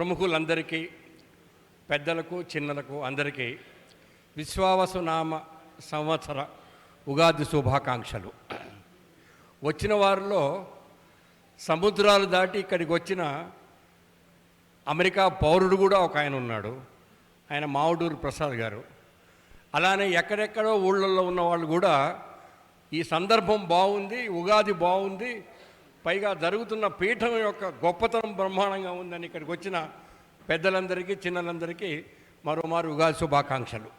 ప్రముఖులందరికీ పెద్దలకు చిన్నలకు అందరికీ విశ్వావసునామ సంవత్సర ఉగాది శుభాకాంక్షలు. వచ్చిన వారిలో సముద్రాలు దాటి ఇక్కడికి వచ్చిన అమెరికా పౌరుడు కూడా ఒక ఆయన ఉన్నాడు. ఆయన మావుడూరు ప్రసాద్ గారు. అలానే ఎక్కడెక్కడో ఊళ్ళల్లో ఉన్న వాళ్ళు కూడా ఈ సందర్భం బాగుంది ఉగాది బాగుంది పైగా జరుగుతున్న పీఠం యొక్క గొప్పతనం బ్రహ్మాండంగా ఉందని ఇక్కడికి వచ్చిన పెద్దలందరికీ చిన్నలందరికీ మరోమారు ఉగాది శుభాకాంక్షలు.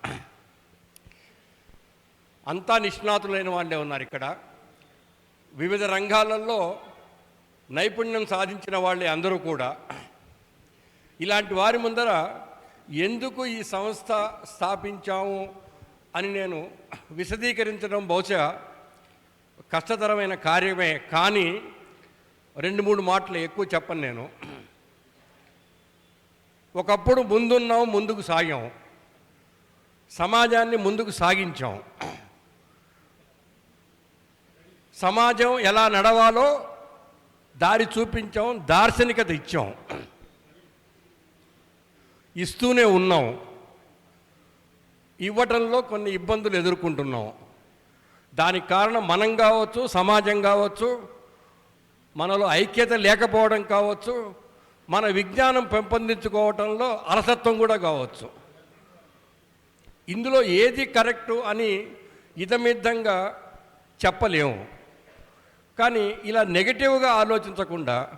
అంతా నిష్ణాతులైన వాళ్ళే ఉన్నారు ఇక్కడ. వివిధ రంగాలలో నైపుణ్యం సాధించిన వాళ్ళే అందరూ కూడా. ఇలాంటి వారి ముందర ఎందుకు ఈ సంస్థ స్థాపించాము అని నేను విశదీకరించడం బహుశా కష్టతరమైన కార్యమే. కానీ రెండు మూడు మాటలు ఎక్కువ చెప్పను నేను. ఒకప్పుడు ముందున్నాం ముందుకు సాగాం. సమాజాన్ని ముందుకు సాగించాం. సమాజం ఎలా నడవాలో దారి చూపించాం దార్శనికత ఇచ్చాం. ఇస్తూనే ఉన్నాం. ఇవ్వటంలో కొన్ని ఇబ్బందులు ఎదుర్కొంటున్నాం. దానికి కారణం మనం కావచ్చు సమాజం కావచ్చు మనలో ఐక్యత లేకపోవడం కావచ్చు మన విజ్ఞానం పెంపొందించుకోవటంలో అలసత్వం కూడా కావచ్చు. ఇందులో ఏది కరెక్టు అని ఇదమిద్దంగా చెప్పలేము. కానీ ఇలా నెగటివ్గా ఆలోచించకుండా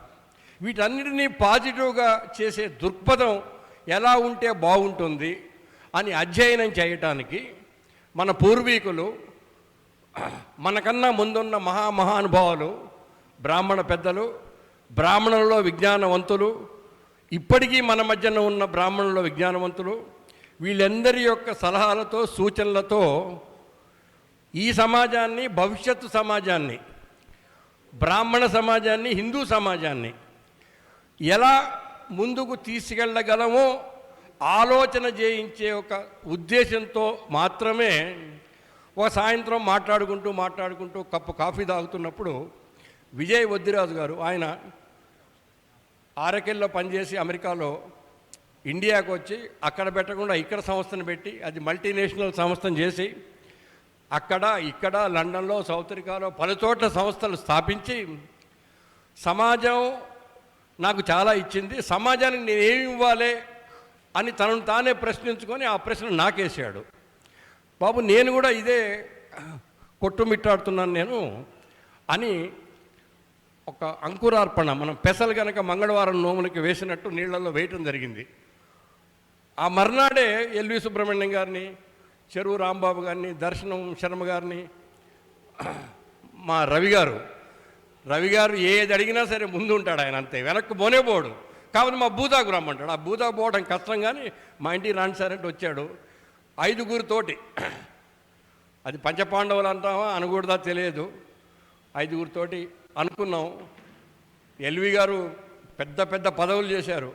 వీటన్నిటినీ పాజిటివ్గా చేసే దృక్పథం ఎలా ఉంటే బాగుంటుంది అని అధ్యయనం చేయటానికి మన పూర్వీకులు మనకన్నా ముందున్న మహామహానుభావులు బ్రాహ్మణ పెద్దలు బ్రాహ్మణులలో విజ్ఞానవంతులు ఇప్పటికీ మన మధ్యన ఉన్న బ్రాహ్మణుల విజ్ఞానవంతులు వీళ్ళందరి యొక్క సలహాలతో సూచనలతో ఈ సమాజాన్ని భవిష్యత్తు సమాజాన్ని బ్రాహ్మణ సమాజాన్ని హిందూ సమాజాన్ని ఎలా ముందుకు తీసుకెళ్ళగలమో ఆలోచన చేయించే ఒక ఉద్దేశంతో మాత్రమే ఒక సాయంత్రం మాట్లాడుకుంటూ మాట్లాడుకుంటూ కప్పు కాఫీ తాగుతున్నప్పుడు విజయ్ వద్దిరాజు గారు ఆయన ఆరకెల్లో పనిచేసి అమెరికాలో ఇండియాకు వచ్చి అక్కడ పెట్టకుండా ఇక్కడ సంస్థను పెట్టి అది మల్టీనేషనల్ సంస్థను చేసి అక్కడ ఇక్కడ లండన్లో సౌత్ ఆఫ్రికాలో పలు చోట్ల సంస్థలు స్థాపించి సమాజం నాకు చాలా ఇచ్చింది సమాజానికి నేను ఏమి ఇవ్వాలి అని తనను తానే ప్రశ్నించుకొని ఆ ప్రశ్న నాకేసాడు బాబు నేను కూడా ఇదే కొట్టుమిట్టాడుతున్నాను నేను అని ఒక అంకురార్పణ మనం పెసలు కనుక మంగళవారం నోములకి వేసినట్టు నీళ్ళలో వేయటం జరిగింది. ఆ మర్నాడే ఎల్వి సుబ్రహ్మణ్యం గారిని చెరువు రాంబాబు గారిని దర్శనం శర్మ గారిని మా రవి గారు రవి గారు ఏది అడిగినా సరే ముందు ఉంటాడు ఆయన అంతే వెనక్కి పోనే పోడు. కాబట్టి మా బూదాకు రమ్మంటాడు. ఆ బూదాకు పోవడం కష్టం కానీ మా ఇంటికి రాని సార్ అంటే వచ్చాడు. ఐదుగురితోటి అది పంచపాండవులు అంటామా అనకూడదా తెలియదు. ఐదుగురితోటి అనుకున్నాం. ఎల్వి గారు పెద్ద పెద్ద పదవులు చేశారు.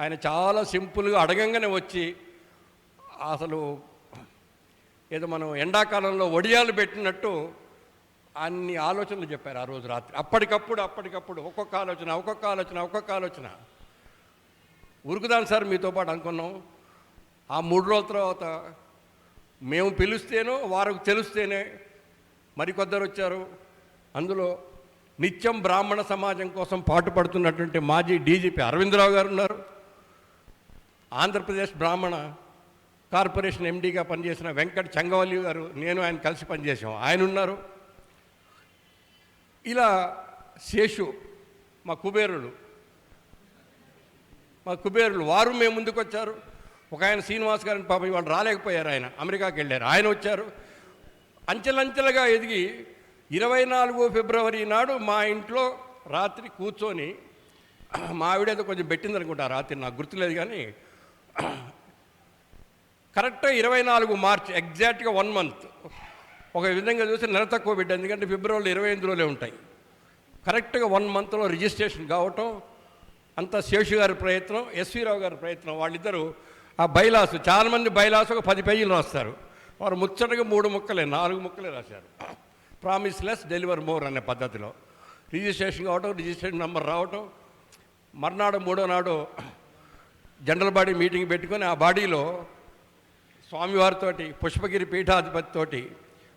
ఆయన చాలా సింపుల్గా అడగంగానే వచ్చి అసలు ఏదో మనం ఎండాకాలంలో వడియాలు పెట్టినట్టు అన్ని ఆలోచనలు చెప్పారు ఆ రోజు రాత్రి. అప్పటికప్పుడు అప్పటికప్పుడు ఒక్కొక్క ఆలోచన ఒక్కొక్క ఆలోచన ఒక్కొక్క ఆలోచన. ఉరుకుదాను సార్ మీతో పాటు అనుకున్నాం. ఆ మూడు రోజుల తర్వాత మేము పిలిస్తేనో వారికి తెలిస్తేనే మరికొద్దరు వచ్చారు. అందులో నిత్యం బ్రాహ్మణ సమాజం కోసం పాటుపడుతున్నటువంటి మాజీ డీజీపీ అరవిందరావు గారు ఉన్నారు. ఆంధ్రప్రదేశ్ బ్రాహ్మణ కార్పొరేషన్ ఎండీగా పనిచేసిన వెంకట చంగవల్లి గారు నేను ఆయన కలిసి పనిచేసాం ఆయన ఉన్నారు. ఇలా శేషు మా కుబేరులు మా కుబేరులు వారు మేము ముందుకు వచ్చారు ఒక ఆయన శ్రీనివాస్ గారిని పాప వాళ్ళు రాలేకపోయారు ఆయన. అమెరికాకి వెళ్ళారు. ఆయన వచ్చారు. అంచెలంచెలుగా ఎదిగి ఇరవై నాలుగు ఫిబ్రవరి నాడు మా ఇంట్లో రాత్రి కూర్చొని మా ఆవిడేదో కొంచెం పెట్టింది అనుకుంటా రాత్రి నాకు గుర్తులేదు కానీ కరెక్ట్గా ఇరవై నాలుగు మార్చ్ ఎగ్జాక్ట్గా వన్ మంత్. ఒక విధంగా చూస్తే నెల తక్కువ బిడ్డ ఎందుకంటే ఫిబ్రవరిలో ఇరవై ఎనిమిది రోజులే ఉంటాయి. కరెక్ట్గా వన్ మంత్లో రిజిస్ట్రేషన్ కావటం అంతా శేషు గారి ప్రయత్నం ఎస్వీ రావు గారి ప్రయత్నం వాళ్ళిద్దరూ ఆ బైలాసు చాలామంది బైలాసు ఒక పది పేజీలు రాస్తారు. వారు ముచ్చటగా మూడు ముక్కలే నాలుగు ముక్కలే రాశారు. ప్రామిస్ లెస్ డెలివర్ మోర్ అనే పద్ధతిలో. రిజిస్ట్రేషన్ కావటం రిజిస్ట్రేషన్ నెంబర్ రావటం మర్నాడు మూడో నాడు జనరల్ బాడీ మీటింగ్ పెట్టుకొని ఆ బాడీలో స్వామివారితోటి పుష్పగిరి పీఠాధిపతితోటి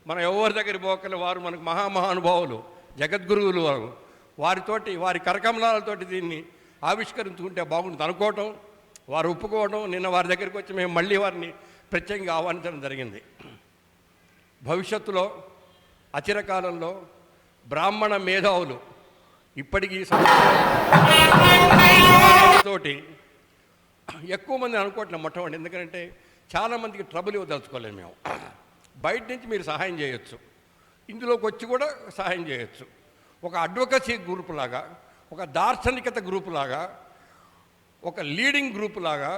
మనం ఎవరి దగ్గర పోకలే వారు మనకు మహామహానుభావులు జగద్గురువులు వారు. వారితోటి వారి కరకమలాలతోటి దీన్ని ఆవిష్కరించుకుంటే బాగుంటుంది అనుకోవటం వారు ఒప్పుకోవడం నిన్న వారి దగ్గరికి వచ్చి మేము మళ్ళీ వారిని ప్రత్యేకంగా ఆహ్వానించడం జరిగింది. భవిష్యత్తులో అచిరకాలంలో బ్రాహ్మణ మేధావులు ఇప్పటికీ తోటి ఎక్కువ మంది అనుకోవట్లే మొట్టమొదటి ఎందుకంటే చాలామందికి ట్రబుల్ ఇవ్వదలుచుకోలేము మేము. బయట నుంచి మీరు సహాయం చేయొచ్చు. ఇందులోకి వచ్చి కూడా సహాయం చేయొచ్చు. ఒక అడ్వకసీ గ్రూప్ లాగా ఒక దార్శనికత గ్రూప్ లాగా ఒక లీడింగ్ గ్రూప్ లాగా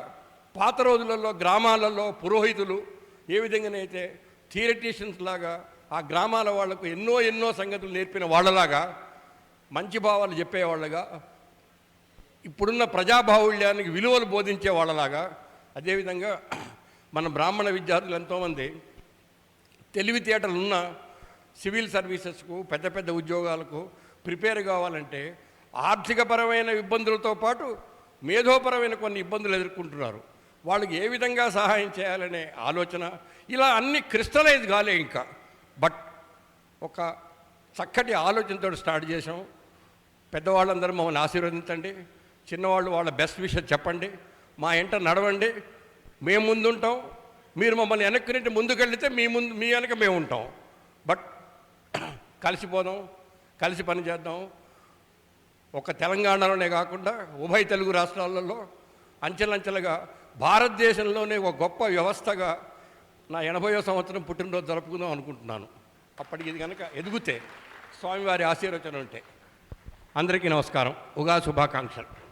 పాత రోజులలో గ్రామాలలో పురోహితులు ఏ విధంగానైతే థియరటీషియన్స్ లాగా ఆ గ్రామాల వాళ్ళకు ఎన్నో ఎన్నో సంగతులు నేర్పిన వాళ్ళలాగా మంచి భావాలు చెప్పేవాళ్ళగా ఇప్పుడున్న ప్రజాబాహుళ్యానికి విలువలు బోధించే వాళ్ళలాగా అదేవిధంగా మన బ్రాహ్మణ విద్యార్థులు ఎంతోమంది తెలివితేటలున్న సివిల్ సర్వీసెస్కు పెద్ద పెద్ద ఉద్యోగాలకు ప్రిపేర్ కావాలంటే ఆర్థికపరమైన ఇబ్బందులతో పాటు మేధోపరమైన కొన్ని ఇబ్బందులు ఎదుర్కొంటున్నారు. వాళ్ళకి ఏ విధంగా సహాయం చేయాలనే ఆలోచన ఇలా అన్ని క్రిస్టలైజ్ కాలే ఇంకా. బట్ ఒక చక్కటి ఆలోచనతో స్టార్ట్ చేసాం పెద్దవాళ్ళందరూ మమ్మల్ని ఆశీర్వదించండి. చిన్నవాళ్ళు వాళ్ళ బెస్ట్ విషయం చెప్పండి. మా ఎంట నడవండి. మేము ముందుంటాం. మీరు మమ్మల్ని వెనక్కి నుండి ముందుకెళ్తే మీ ముందు మీ వెనక మేము ఉంటాం. బట్ కలిసిపోదాం. కలిసి పని చేద్దాం. ఒక తెలంగాణలోనే కాకుండా ఉభయ తెలుగు రాష్ట్రాలలో అంచెలంచెలుగా భారతదేశంలోనే ఒక గొప్ప వ్యవస్థగా నా ఎనభయో సంవత్సరం పుట్టినరోజు జరుపుకుందాం అనుకుంటున్నాను. అప్పటికి ఇది కనుక ఎదిగితే స్వామివారి ఆశీర్వచనం ఉంటే. అందరికీ నమస్కారం. ఉగా శుభాకాంక్షలు.